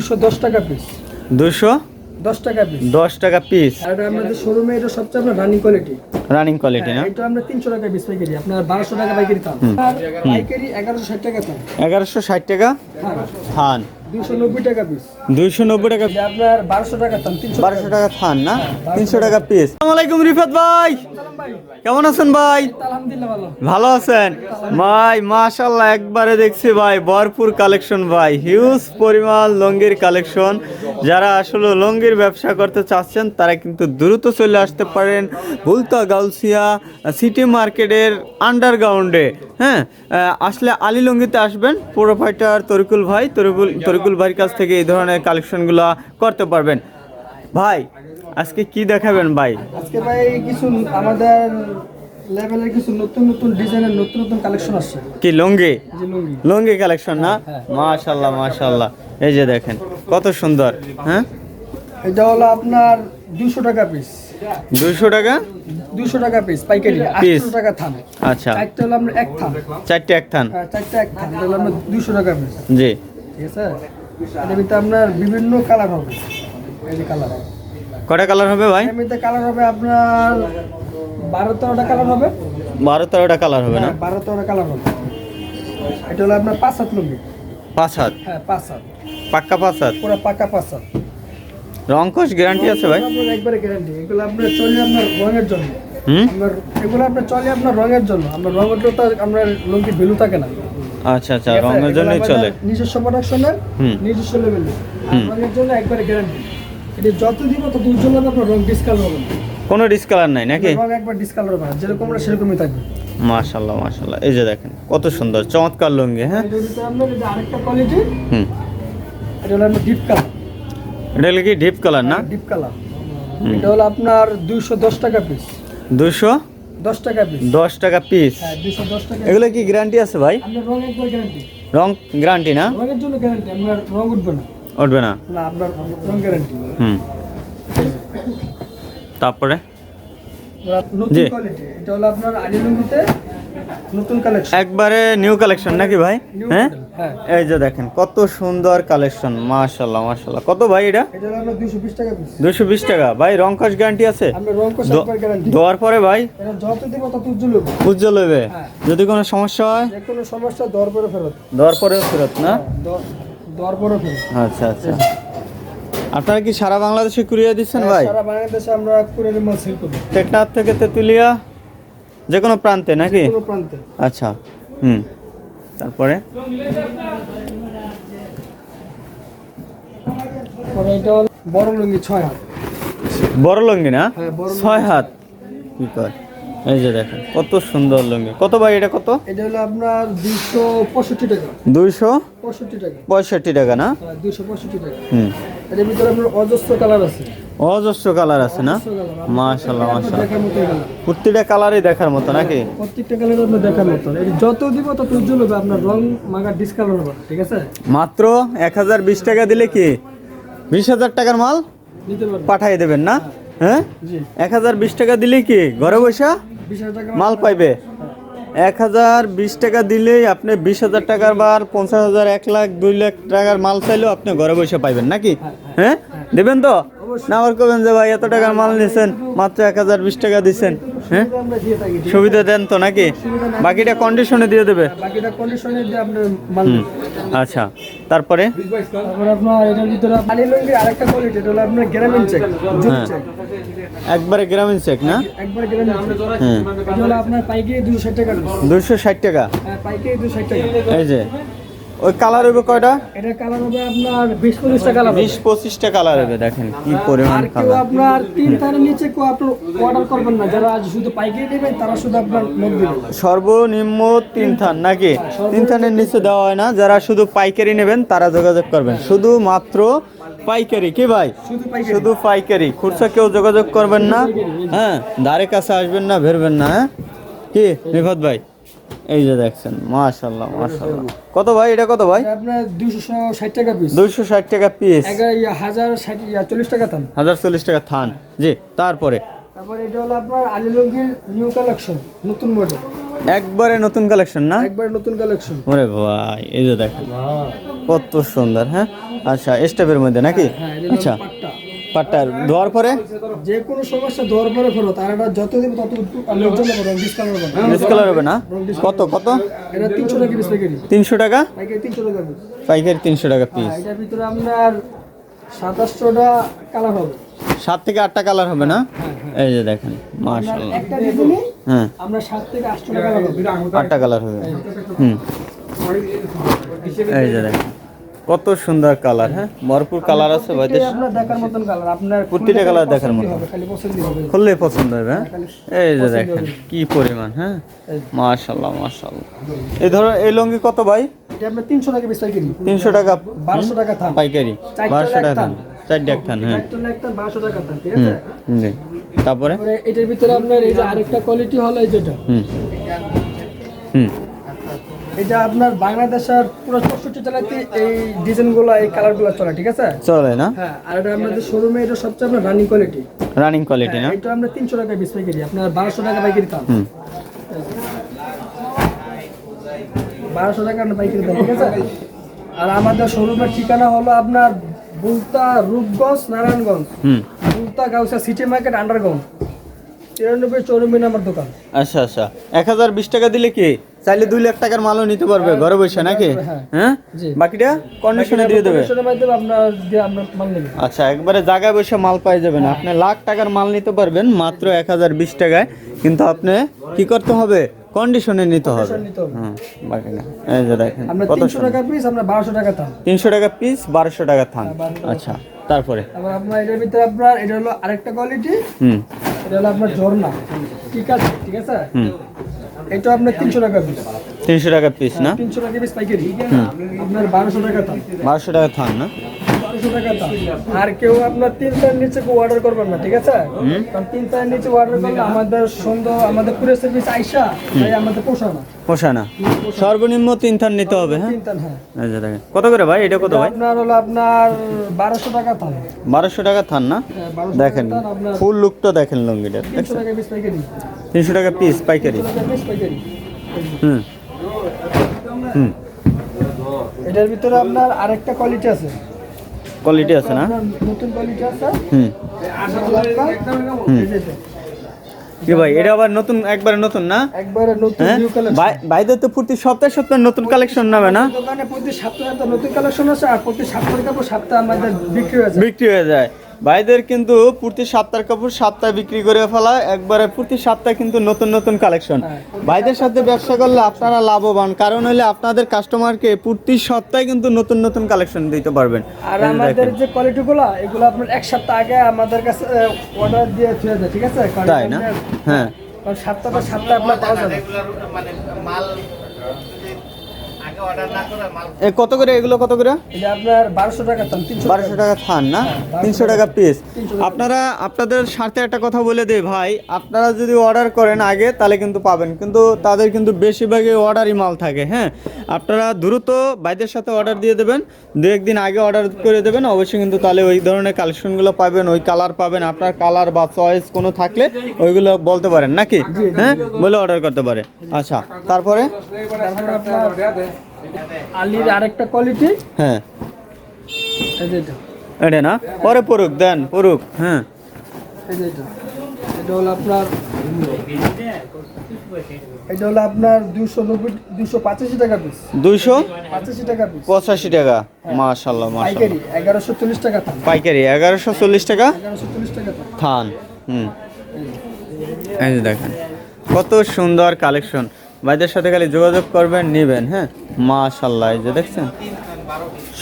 দুশো দশ টাকা পিস দুশো দশ টাকা পিস দশ টাকা পিস আর আমাদের শোরুমে এটা সবচেয়ে আপনার রানিং কোয়ালিটি রানিং কোয়ালিটি না? হ্যাঁ, এটা আমরা তিনশো টাকা পিস পাইকারি। আপনার বারোশো টাকা পাইকারি দাম পাইকারি এগারোশো ষাট টাকা দাম এগারোশো ষাট টাকা? হ্যাঁ। হান টাকা টাকা থান না? 300 টাকা পিস আলাইকুম ভাই। কেমন আছেন ভাই? ভালো। আছেন? ভাই একবারে দেখছি ভাই ভরপুর কালেকশন ভাই। হিউজ পরিমাণ লঙ্গির কালেকশন। যারা আসলে লঙ্গির ব্যবসা করতে চাচ্ছেন তারা কিন্তু দ্রুত চলে আসতে পারেন ভুলতা গাউসিয়া সিটি মার্কেটের আন্ডারগ্রাউন্ডে হ্যাঁ আসলে আলী লঙ্গিতে আসবেন প্রোফাইটার তরিকুল ভাই তরিকুল তরিকুল ভাইয়ের কাছ থেকে এই ধরনের কালেকশনগুলো করতে পারবেন। ভাই আজকে কি দেখাবেন ভাই? আজকে ভাই কিছু আমাদের লেভেলের কিছু নতুন নতুন ডিজাইনের নতুন নতুন কালেকশন আসছে। কি লঙ্গি? যে লুঙ্গি। লুঙ্গি কালেকশন না। মাশাল্লাহ মাশাল্লাহ এই যে দেখেন কত সুন্দর হ্যাঁ? এটা হলো আপনার টাকা পিস টাকা? টাকা পিস পাইকারি টাকা থান। আচ্ছা। চারটে হলো এক থান। চারটে এক থান। হ্যাঁ, এক থান টাকা পিস জি। ঠিক আছে? এটার ভিতরে আপনার বিভিন্ন কালার হবে। এই যে কালার কটা কালার হবে ভাই? এর মধ্যে কালার হবে আপনার বারো তেরোটা কালার হবে। বারো তেরোটা কালার হবে না? হ্যাঁ, বারো তেরোটা কালার হবে। এটা হলো আপনার পাঁচ হাত লুঙ্গি পাঁচ হাত? হ্যাঁ পাঁচ হাত। পাক্কা পাঁচ হাত? পুরো পাকা পাঁচ হাত। রংকশ গ্যারান্টি আছে ভাই? একবারে গ্যারান্টি এগুলো আপনার চলে আপনার রঙের জন্য। হুম? এগুলো আপনার চলে আপনার রঙের জন্য। আমরা রঙের তো আপনার লুঙ্গির ভ্যালু থাকে না। আচ্ছা আচ্ছা রঙের জন্যই চলে। নিজস্ব প্রোডাকশনের। নিজস্ব লেভেল। রঙের জন্য একবারে গ্যারান্টি এটা যত দিব তত আপনার রং ডিসকালার হবে। কোনো ডিসকালার নাই নাকি? রং একবার ডিসকালার হবে যেরকম আমরা সেরকমই থাকবে। এই যে দেখেন কত সুন্দর চমৎকার লুঙ্গি হ্যাঁ? ভিতরে এই আরেকটা কোয়ালিটি হুম। এটা হলো ডিপ কালার এটা হলো কি ডিপ কালার না? ডিপ কালার এটা হলো আপনার দুইশো দশ টাকা পিস দুশো দশ টাকা পিস দশ টাকা পিস হ্যাঁ এগুলো কি গ্যারান্টি আছে ভাই? রং গ্যারান্টি রং গ্যারান্টি না? রঙের জন্য গ্যারান্টি আপনার রং উঠবে না। উঠবে না। না আপনার রং গ্যারান্টি হুম। তারপরে? জি। এটা হলো আপনার আলিলুঙ্গিতে নতুন কালেকশন একবারে নিউ কালেকশন নাকি ভাই? হ্যাঁ? হ্যাঁ। এই যে দেখেন কত সুন্দর কালেকশন মাশাল্লাহ মাশাল্লাহ কত ভাই এটা? হলো টাকা দুশো বিশ টাকা। ভাই গ্যারান্টি আছে? একবার গ্যারান্টি দেওয়ার পরে ভাই? এটা যত দিব তত উজ্জ্বল হবে। উজ্জ্বল হবে। হ্যাঁ। যদি কোনো সমস্যা হয়? কোনো সমস্যা দর পরে ফেরত। দেওয়ার পরে ফেরত না? দর- দর পরে ফেরত। আচ্ছা আচ্ছা। আপনারা কি সারা বাংলাদেশে কুরিয়ে দিচ্ছেন ভাই? সারা বাংলাদেশে আমরা কুরিয়ার মাল সেল করি টেকনাফ থেকে তেতুলিয়া যে কোনো প্রান্তে নাকি? প্রান্তে। আচ্ছা হুম। তারপরে? বড় লুঙ্গি ছয় হাত। বড় লুঙ্গি না? হ্যাঁ, ছয় হাত। কি কয়? এই যে দেখেন কত সুন্দর লুঙ্গি। কত ভাই এটা কত? এটা হলো আপনার দুইশো পঁয়ষট্টি টাকা। দুইশো পঁয়ষট্টি টাকা। পঁয়ষট্টি টাকা না? হ্যাঁ দুইশো পঁয়ষট্টি টাকা। হুম। এটার ভিতরে আপনার অজস্র কালার আছে। অজস্র কালার আছে না? মতো কালার প্রতিটা কালারই দেখার মতো নাকি? প্রত্যেকটা কালার আপনার দেখার মতো। যত দিব তত উজ্জ্বল হবে আপনার রং মাগার ডিসকালার হবে ঠিক আছে? মাত্র এক হাজার বিশ টাকা দিলে কি? বিশ হাজার টাকার মাল পাঠিয়ে দেবেন না? হ্যাঁ। জি। এক হাজার বিশ টাকা দিলে কি? ঘরে বসা মাল পাইবে। এক হাজার বিশ টাকা দিলেই আপনি বিশ হাজার টাকার বার, পঞ্চাশ হাজার, এক লাখ, দুই লাখ টাকার মাল চাইলেও আপনি ঘরে বসে পাইবেন, নাকি? হ্যাঁ? দেবেন তো? না আবার করবেন যে, ভাই, এত টাকার মাল নিয়েছেন মাত্র এক হাজার বিশ টাকা দিচ্ছেন হ্যাঁ? সুবিধা দেন তো নাকি? বাকিটা কন্ডিশনে দিয়ে দেবে। আচ্ছা। তারপরে? হ্যাঁ। একবারে গ্রামীণ চেক না? দুশো ষাট টাকা এই যে ওই কালার হবে কয়টা? এটা কালার হবে আপনার বিশ পঁচিশটা কালার বিশ পঁচিশটা কালার হবে দেখেন কি পরিমাণ আর কেউ আপনার তিন থানের নিচে কেউ আপনার অর্ডার করবেন না। যারা আজ শুধু পাইকারি নেবেন তারা শুধু আপনার নোট দিবেন। সর্বনিম্ন তিন থান নাকি? তিন থানের নিচে দেওয়া হয় না। যারা শুধু পাইকারি নেবেন তারা যোগাযোগ করবেন। শুধু মাত্র পাইকারি কি ভাই? শুধু পাইকারি। শুধু পাইকারি। খুচরা কেউ যোগাযোগ করবেন না। হ্যাঁ ধারে কাছে আসবেন না ভেরবেন না হ্যাঁ? কি রিফাত ভাই? এই যে দেখছেন মাশাল্লাহ মাশাল্লাহ কত ভাই এটা কত ভাই? আপনার দুশো ষাট টাকা পিস দুইশো ষাট টাকা পিস এগারো ইয়া, হাজার ষাট ইয়া, চল্লিশ টাকা দাম হাজার চল্লিশ টাকা থান। জি তারপরে? তারপর এটা হলো আপনার আলিলঙ্গির নিউ কালেকশন নতুন মডেল একবারে নতুন কালেকশন না? একবারে নতুন কালেকশন ওরে ভাই এই যে দেখেন। কত সুন্দর হ্যাঁ? আচ্ছা স্টেপের মধ্যে নাকি? হ্যাঁ আচ্ছা হলো পাট্টা। পাট্টার। ধোয়ার পরে? যে কোনো সমস্যা ধর পরে ফেরত আর এটা যত দিব তত আমি জন্য করব ডিসকাউন্ট করব ডিসকালার হবে। না? কত কত? এটা তিনশো টাকা পিস প্যাকেট তিনশো টাকা? পাইকারি তিনশো টাকা পিস পাইকারি তিনশো টাকা পিস এটার ভিতরে আপনার সাতাশশোটা কালার হবে। সাত থেকে আটটা কালার হবে না? এই যে দেখেন মাশাআল্লাহ। একটা ডিজাইনে হ্যাঁ। আমরা সাত থেকে আটশো টাকা কালার হবে। আটটা কালার হবে। হুম। এই যে দেখেন। কত সুন্দর কালার হ্যাঁ? ভরপুর কালার আছে আপনার দেখার মতন কালার আপনার প্রতিটা colour দেখার মতো। হবে খালি পছন্দই হবে। খুললেই পছন্দ হবে হ্যাঁ? এই যে দেখেন কি পরিমাণ হ্যাঁ? মাশাল্লাহ মাশাল্লাহ এই ধরো এই লঙ্গি কত ভাই? তিনশো টাকা পাইকারি। তিনশো টাকা বারোশো টাকা পাইকারি। বারোশো টাকা। দাম চারটে একখান হ্যাঁ। একটা না একটা বারোশো টাকা ঠিক আছে? তারপরে? এটার ভিতরে আপনার এই যে আরেকটা কোয়ালিটি হলো এই যেটা। হুম। হুম। এটা আপনার বাংলাদেশের পুরো চৌষট্টি জেলাতে এই ডিজাইনগুলো এই কালারগুলো চলে ঠিক আছে? চলে না? হ্যাঁ আর এটা আমাদের শোরুমে এটা সবচেয়ে আপনার রানিং কোয়ালিটি রানিং কোয়ালিটি না? এটা আমরা তিনশো টাকা পিস পাইকারি আপনার বারোশো টাকা পাইকারি দাম। বারোশো টাকা আপনার পাইকারি দাম ঠিক আছে? আর আমাদের শোরুমের ঠিকানা হলো আপনার Bulta Rupganj Narayanganj. Bulta Gausia city market underground তিরানব্বই চৌরানব্বই নাম্বার দোকান। আচ্ছা আচ্ছা। এক হাজার বিশ টাকা দিলে কি চাইলে দুই লাখ টাকার মালও নিতে পারবে ঘরে বসে নাকি? হ্যাঁ। হ্যাঁ? বাকিটা কন্ডিশনে দিয়ে দেবে। আচ্ছা একবারে জায়গায় বসে মাল পাই যাবেন। আপনি লাখ টাকার মাল নিতে পারবেন মাত্র এক হাজার বিশ টাকায়। কিন্তু আপনি কি করতে হবে? কন্ডিশনে নিতে হবে। হুম বাকি না। এই যে দেখেন কত টাকা পিস আমরা বারোশো টাকা তিনশো টাকা পিস বারোশো টাকা থান। আচ্ছা তারপরে? আবার আপনার এটার ভিতরে আপনার এটা হলো আরেকটা কোয়ালিটি হুম। এটা হলো আপনার ঝর্ণা। ঠিক আছে ঠিক আছে? হুম। এটা আপনার তিনশো টাকা পিস তিনশো টাকা পিস না? তিনশো টাকা পিস পাইকারি। আপনার বারোশো টাকা থান। বারোশো টাকা থান না? বারোশো টাকা দাম আর কেউ আপনার তিন তার নিচে অর্ডার করবেন না ঠিক আছে? কারণ তিন তার নিচে অর্ডার করলে আমাদের সুন্দর আমাদের পুরো সার্ভিস আইসা তাই আমাদের পোষায় না। সর্বনিম্ন তিন থান নিতে হবে হ্যাঁ? দেখেন। কত করে ভাই? এটা কত ভাই? আপনার হলো আপনার বারোশো টাকা দাম বারোশো টাকা থান না? হ্যাঁ, দেখেন ফুল লুকটা দেখেন লঙ্গিটার তিনশো টাকা পিস পাইকারি। হুম। হুম। এটার ভিতরে আপনার আরেকটা কোয়ালিটি আছে। কোয়ালিটি আছে না? নতুন কোয়ালিটি আছে। হুম। এটা। কি ভাই এটা আবার নতুন একবারে নতুন না? একবারে নতুন হ্যাঁ? নিউ কালেকশন ভাইদের তো প্রতি সপ্তাহে সপ্তাহে নতুন কালেকশন নামে না? দোকানে প্রতি সপ্তাহে নতুন কালেকশন আছে আর প্রতি সপ্তাহে কাপড় সপ্তাহে আমাদের বিক্রি হয়ে যায়। বিক্রি হয়ে যায়। ভাইদের কিন্তু প্রতি সপ্তাহের কাপড় সপ্তাহে বিক্রি করে ফেলা একবারে প্রতি সপ্তাহে কিন্তু নতুন নতুন কালেকশন হ্যাঁ। ভাইদের সাথে ব্যবসা করলে আপনারা লাভবান কারণ হলে আপনাদের কাস্টমারকে প্রতি সপ্তাহে কিন্তু নতুন নতুন কালেকশন দিতে পারবেন। আর আমাদের যে কোয়ালিটি গুলো এগুলো আপনার এক সপ্তাহ আগে আমাদের কাছে অর্ডার দিয়ে যায় ঠিক আছে? তাই না? হ্যাঁ। কারণ সপ্তাহ বা সপ্তাহ আপনার পাওয়া যাবে। এ কত করে এগুলো কত করে? আপনার বারোশো টাকা দাম বারোশো টাকা থান না? তিনশো টাকা। পিস আপনারা আপনাদের স্বার্থে একটা কথা বলে দিই ভাই আপনারা যদি অর্ডার করেন আগে তাহলে কিন্তু পাবেন। কিন্তু তাদের কিন্তু বেশিরভাগই অর্ডারই মাল থাকে হ্যাঁ? আপনারা দ্রুত ভাইদের সাথে অর্ডার দিয়ে দেবেন। দু একদিন আগে অর্ডার করে দেবেন। অবশ্যই কিন্তু তাহলে ওই ধরনের কালেকশনগুলো পাবেন ওই কালার পাবেন। আপনার কালার বা চয়েস কোনো থাকলে ওইগুলো বলতে পারেন নাকি? হ্যাঁ? বলে অর্ডার করতে পারে। আচ্ছা তারপরে? তারপরে আপনার আলির আরেকটা কোয়ালিটি হ্যাঁ। এটা। না? পরে পড়ুক দেন পড়ুক হ্যাঁ। এটা। হলো আপনার এটা হলো আপনার দুশো নব্বই দুশো পঁচাশি টাকা পিস দুইশো পঁচাশি টাকা পিস পঁচাশি টাকা। মাশাল্লাহ মাশাল্লাহ পাইকারি এগারোশো চল্লিশ টাকা থান। পাইকারি এগারোশো চল্লিশ টাকা? এগারোশো চল্লিশ টাকা থান। থান হুম। এই যে। দেখেন কত সুন্দর কালেকশন ভাইদের সাথে খালি যোগাযোগ করবেন নেবেন হ্যাঁ? মাশাল্লাহ, এই যে দেখছেন?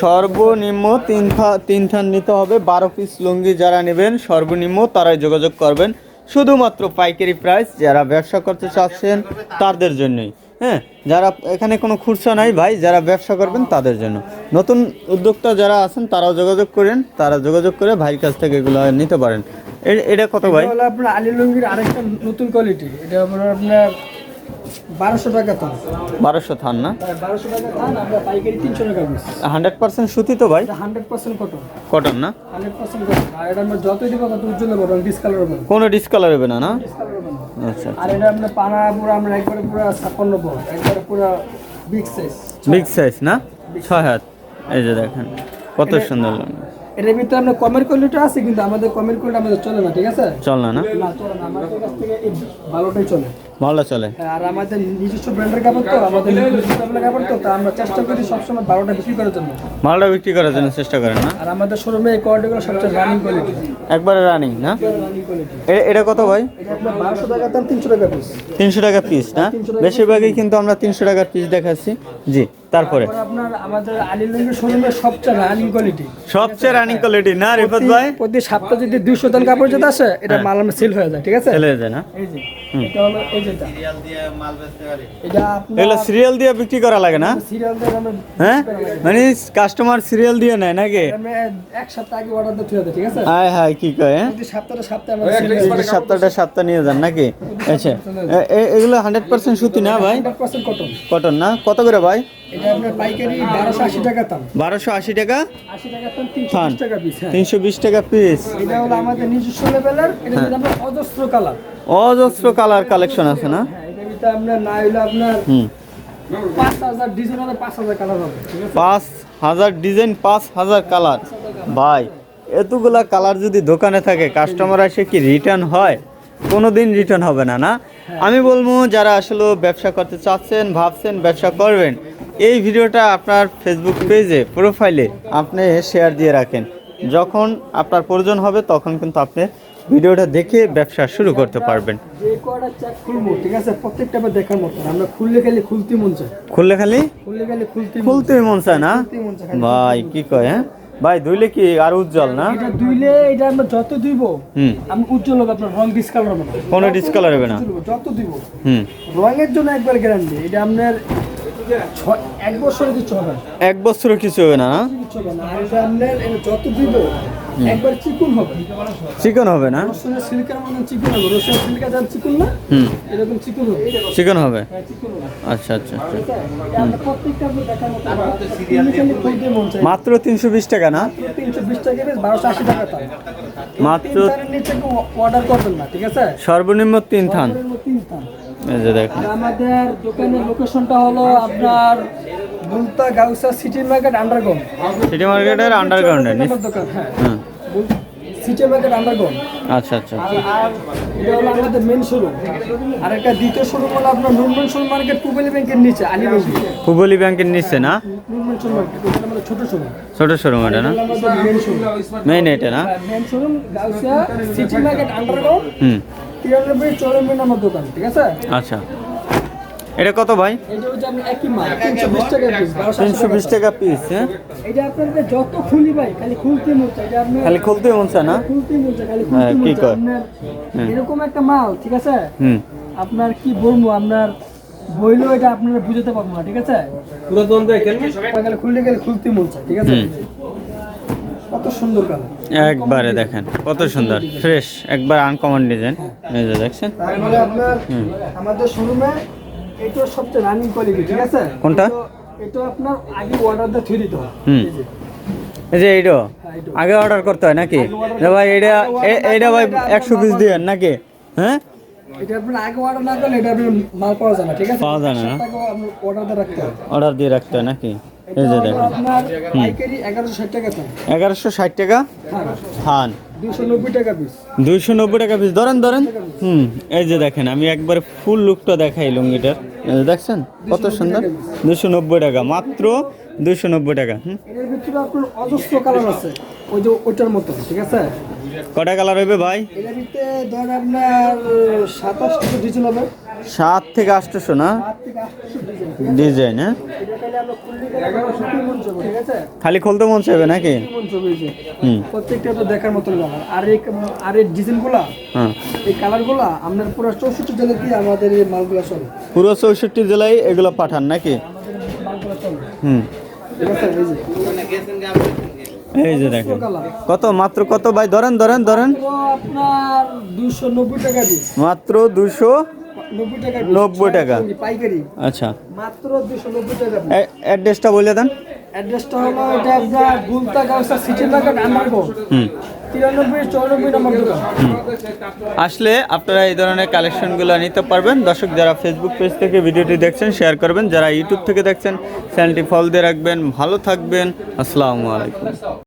সর্বনিম্ন তিন তিন থান নিতে হবে, বারো পিস লুঙ্গি যারা নেবেন, সর্বনিম্ন তারাই যোগাযোগ করবেন। শুধুমাত্র পাইকারি প্রাইস যারা ব্যবসা করতে চাচ্ছেন, তাদের জন্যই। হ্যাঁ যারা এখানে কোনো খুচরা নাই ভাই, যারা ব্যবসা করবেন, তাদের জন্য। নতুন উদ্যোক্তা যারা আছেন, তারাও যোগাযোগ করেন, তারা যোগাযোগ করে ভাইয়ের কাছ থেকে এগুলো নিতে পারেন। এটা কত ভাই? আপনার আলি লুঙ্গির আরেকটা নতুন কোয়ালিটি এটা আপনার বারোশো টাকা থান বারোশো থান না? বারোশো টাকা থান আমরা পাইকারি তিনশো টাকা হান্ড্রেড পার্সেন্ট সুতি তো ভাই? হান্ড্রেড পার্সেন্ট কটন কটন না? হান্ড্রেড পার্সেন্ট কটন আর এটা আমরা যতই দিব তত উজ্জ্বল হবে ডিসকালার হবে কোনো ডিসকালার হবে না না? না। আচ্ছা আর এটা আপনার পানা পুরো আমরা একবারে পুরো ছাপ্পান্ন একবারে পুরো বিগ সাইজ বিগ সাইজ না? ছয় হাত। এই যে দেখেন কত সুন্দর এটার ভিতরে আপনার কমের কোয়ালিটি আছে কিন্তু আমাদের কমের কোয়ালিটি আমাদের চলে না ঠিক আছে? চল না? না চলে না। আমাদের কাছ থেকে ভালোটাই চলে। ভালো চলে। হ্যাঁ, আর আমাদের নিজস্ব ব্র্যান্ডের কাপড় তো আমাদের নিজস্ব কাপড় তো তা আমরা চেষ্টা করি সবসময় বারোটা বিক্রি করার জন্য। মালটা বিক্রি করার জন্য চেষ্টা করেন না? আর আমাদের শোরুমে এই কোয়ালিটিগুলো সবচেয়ে রানিং কোয়ালিটি একবারে রানিং না? এটা কত ভাই? বারোশো টাকা দাম তিনশো টাকা পিস তিনশো টাকা পিস না? বেশিরভাগই কিন্তু আমরা তিনশো টাকার পিস দেখাচ্ছি। জি। তারপরে? আপনার আমাদের আলিলঙ্গের শোরুমে সবচেয়ে রানিং কোয়ালিটি সবচেয়ে রানিং কোয়ালিটি না রিফত ভাই? প্রতি সপ্তাহে যদি দুইশো দান কাপড় যেটা আসে এটা মাল আমার সেল হয়ে যায় ঠিক আছে? চলে যায় না? এই যে এটা হলো এই যেটা। এটা আপনার এগুলো সিরিয়াল দিয়ে বিক্রি করা লাগে না? সিরিয়াল দিয়ে আমরা হ্যাঁ? মানে কাস্টমার সিরিয়াল দিয়ে নেয় নাকি? আমরা এক সপ্তাহ আগে অর্ডার দিতে হবে ঠিক আছে? হায় হায় কি কয় হ্যাঁ? প্রতি সপ্তাহে সপ্তাহে হয়ে যে সপ্তাহটা সপ্তাহ নিয়ে যান নাকি? আচ্ছা। এগুলো হান্ড্রেড পার্সেন্ট সুতি না ভাই? 100% কটন কটন না? কত করে ভাই? এটা আপনার পাইকারি বারোশো আশি টাকা দাম টাকা? দাম পিস হ্যাঁ। টাকা পিস এটা হলো আমাদের নিজস্ব লেভেলের এটা হচ্ছে আপনার অজস্র কালার। অজস্র কালার কালেকশন আছে না? হ্যাঁ এটা আপনার না হুম। ডিজাইন পাঁচ হাজার কালার হবে ঠিক আছে? ডিজাইন কালার ভাই এতগুলা কালার যদি দোকানে থাকে কাস্টমার এসে কি রিটার্ন হয়? কোনো দিন রিটার্ন হবে না না? আমি বলব যারা আসলে ব্যবসা করতে চাচ্ছেন ভাবছেন ব্যবসা করবেন এই ভিডিওটা আপনার ফেসবুক পেজে প্রোফাইলে আপনি শেয়ার দিয়ে রাখেন। যখন আপনার প্রয়োজন হবে তখন কিন্তু আপনি ভিডিওটা দেখে ব্যবসা শুরু করতে পারবেন। ঠিক আছে? প্রত্যেকটা দেখার মতো। আমরা খুললে গেলে খুলতে মন চায়। খুললে খালি? খুললে খুলতে মন খুলতে মন চায় না? ভাই কি কয় হ্যাঁ? ভাই ধুইলে কি আর উজ্জ্বল না? এটা দুইলে এটা আমরা যত দিব হুম। আমি উজ্জ্বল হবে আপনার রং ডিসকালার হবে না। কোনো ডিসকালার হবে না। যত দিব হুম। রঙের জন্য একবার গ্যারান্টি এটা আপনার এক বছর কিছু হবে না। এক বছরও কিছু হবে না না? হবে না। আর এটা আপনার এটা যত দিব একবার চিকুন হবে। চিকন হবে না? রসুনের মতন চিকুন হবে। রসুনের সিল্কের যেমন চিকুন না এরকম চিকুন হবে। চিকন হবে? হ্যাঁ, চিকুন হবে। আচ্ছা আচ্ছা। মাত্র তিনশো বিশ টাকা না? তিনশো বিশ টাকা বারোশো আশি টাকা মাত্র তিন থানের নিচে অর্ডার করবেন না ঠিক আছে? সর্বনিম্ন তিন থান। সর্বনিম্ন তিন থান। এই যে দেখেন। আমাদের দোকানের লোকেশনটা হলো আপনার Bulta Gausia city market underground city মার্কেটের আন্ডারগ্রাউন্ডে দোকান হ্যাঁ। সিটি মার্কেট আন্ডারগ্রাউন্ড আচ্ছা আচ্ছা আর আর এটা হলো আমাদের মেন শোরুম আর একটা দ্বিতীয় শোরুম হলো আপনার নুনমেনশন মার্কেট পুবেলি ব্যাংকের নিচে আলিগঞ্জ হুবলি ব্যাংকের নিচে না? নুনমেনশন মার্কেট আমাদের ছোট শোরুম ছোট শোরুম এটা না? মেন শোরুম মেইন এটা না? Main showroom Gausia city market underground হুম। তিরানব্বই চৌরানব্বই আমার দোকান ঠিক আছে? আচ্ছা। এটা কত ভাই? তিনশো বিশ টাকা পিস পিস হ্যাঁ? যত খুলি ভাই খালি খুলতে খালি খুলতে মন চায় না হ্যাঁ, কি এরকম একটা মাল ঠিক আছে? আপনার কি বলব আপনার বইলেও এটা আপনারা বুঝাতে পারব না ঠিক আছে? পুরো দম দেখেন খালি খুলতে গেলে খুলতে মন ঠিক আছে। কত সুন্দর কালার একবারে দেখেন কত সুন্দর ফ্রেশ একবার আনকমন ডিজাইন এই যে দেখছেন? আপনার আমাদের শোরুমে এটা সবচেয়ে রানিং কোয়ালিটি ঠিক আছে? কোনটা? এটা আপনার আগে অর্ডার দিয়ে থুই দিতে হয়। এই যে, এইটা? হ্যাঁ, আগে অর্ডার করতে হয় নাকি? ভাই এটা এ- এইটা ভাই একশো পিস দিবেন নাকি? হ্যাঁ? এটা অর্ডার এটা দিয়ে রাখতে হয়। নাকি? এটা এই যে দেখেন। এগারোশো ষাট টাকা দাম টাকা থান। দুশো নব্বই টাকা পিস। দুইশো নব্বই টাকা পিস। ধরেন ধরেন। হুম এই যে দেখেন আমি একবার ফুল লুকটা দেখাই লুঙ্গিটার। দেখছেন? কত সুন্দর। দুশো নব্বই টাকা মাত্র দুশো নব্বই টাকা। হুম। এর ভিতরে আপনার অজস্র কালার আছে। ওই যে ওইটার মতো ঠিক আছে? কটা কালার হইবে ভাই? হবে। সাত থেকে আটশোশো না? ডিজাইন। হ্যাঁ? খালি আমরা খুললে যাব ঠিক আছে? খালি খুলতে মন চাইবে নাকি? প্রত্যেকটা তো দেখার মতো কালার আর এই আর এই ডিজাইনগুলা হ্যাঁ। এই কালারগুলা আপনার পুরো চৌষট্টি জেলাতে আমাদের এই মালগুলা চলে? পুরো চৌষট্টি জেলায় এগুলো পাঠান নাকি? এই হুম। এই যে। দেখেন। কত মাত্র কত ভাই? ধরেন ধরেন ধরেন। আপনার দুশো নব্বই টাকা মাত্র দুশো নব্বই টাকা। পাইকারি। আচ্ছা। মাত্র দুশো নব্বই টাকা অ্যাড্রেসটা বলে দেন। অ্যাড্রেসটা হলো এটা আপনার গুলতা গাউসা সিটি মার্কেট আন্ডারগ্রাউন্ড হুম। তিরানব্বই চৌরানব্বই নম্বর দোকান। আসলে আপনারা এই ধরনের কালেকশনগুলো নিতে পারবেন। দর্শক যারা ফেসবুক পেজ থেকে ভিডিওটি দেখছেন শেয়ার করবেন। যারা ইউটিউব থেকে দেখছেন চ্যানেলটি ফলো দিয়ে রাখবেন। ভালো থাকবেন। আসসালামু আলাইকুম।